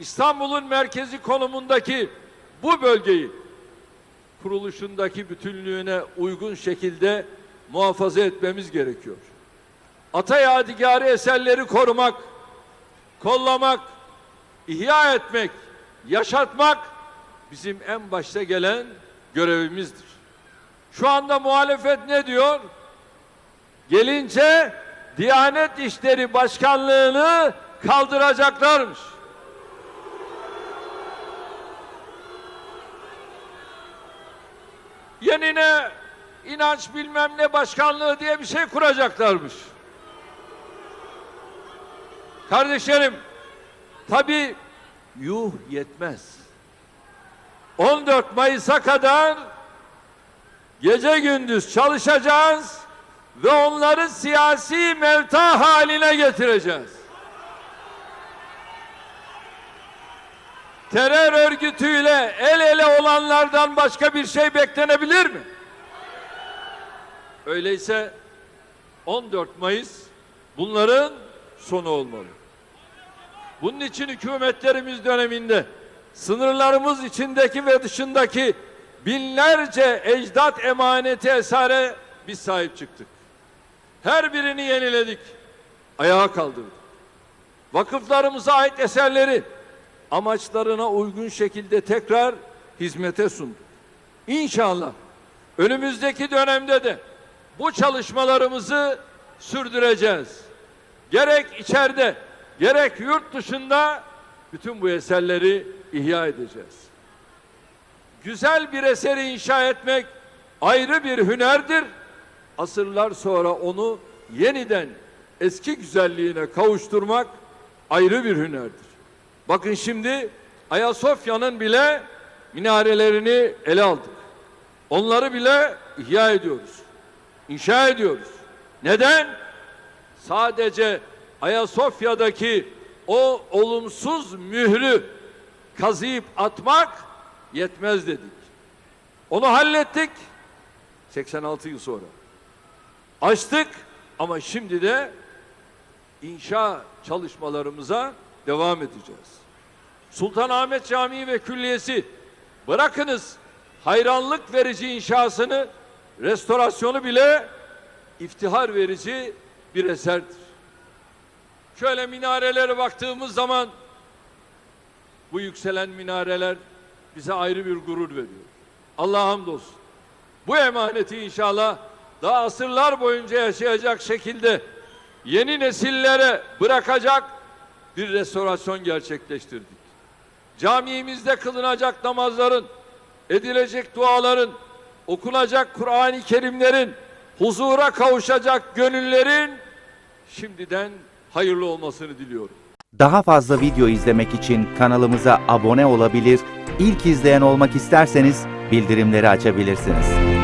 İstanbul'un merkezi konumundaki bu bölgeyi kuruluşundaki bütünlüğüne uygun şekilde muhafaza etmemiz gerekiyor. Ata yadigarı eserleri korumak, kollamak, ihya etmek, yaşatmak bizim en başta gelen görevimizdir. Şu anda muhalefet ne diyor? Gelince Diyanet İşleri Başkanlığı'nı kaldıracaklarmış. Yenine inanç bilmem ne başkanlığı diye bir şey kuracaklarmış. Kardeşlerim, tabi yuh yetmez. 14 Mayıs'a kadar gece gündüz çalışacağız ve onları siyasi mevta haline getireceğiz. Terör örgütüyle el ele olanlardan başka bir şey beklenebilir mi? Öyleyse 14 Mayıs bunların sonu olmalı. Bunun için hükümetlerimiz döneminde sınırlarımız içindeki ve dışındaki binlerce ecdat emaneti esare biz sahip çıktık. Her birini yeniledik. Ayağa kaldırdık. Vakıflarımıza ait eserleri amaçlarına uygun şekilde tekrar hizmete sunduk. İnşallah önümüzdeki dönemde de bu çalışmalarımızı sürdüreceğiz. Gerek içeride gerek yurt dışında bütün bu eserleri ihya edeceğiz. Güzel bir eseri inşa etmek ayrı bir hünerdir. Asırlar sonra onu yeniden eski güzelliğine kavuşturmak ayrı bir hünerdir. Bakın şimdi Ayasofya'nın bile minarelerini ele aldık. Onları bile ihya ediyoruz. İnşa ediyoruz. Neden? Sadece Ayasofya'daki o olumsuz mührü kazıyıp atmak yetmez dedik. Onu hallettik 86 yıl sonra. Açtık ama şimdi de inşa çalışmalarımıza devam edeceğiz. Sultanahmet Camii ve Külliyesi bırakınız hayranlık verici inşasını, restorasyonu bile iftihar verici bir eserdir. Şöyle minarelere baktığımız zaman bu yükselen minareler bize ayrı bir gurur veriyor. Allah'a hamdolsun. Bu emaneti inşallah daha asırlar boyunca yaşayacak şekilde yeni nesillere bırakacak bir restorasyon gerçekleştirdik. Camimizde kılınacak namazların, edilecek duaların, okunacak Kur'an-ı Kerimlerin, huzura kavuşacak gönüllerin şimdiden hayırlı olmasını diliyorum. Daha fazla video izlemek için kanalımıza abone olabilir, ilk izleyen olmak isterseniz bildirimleri açabilirsiniz.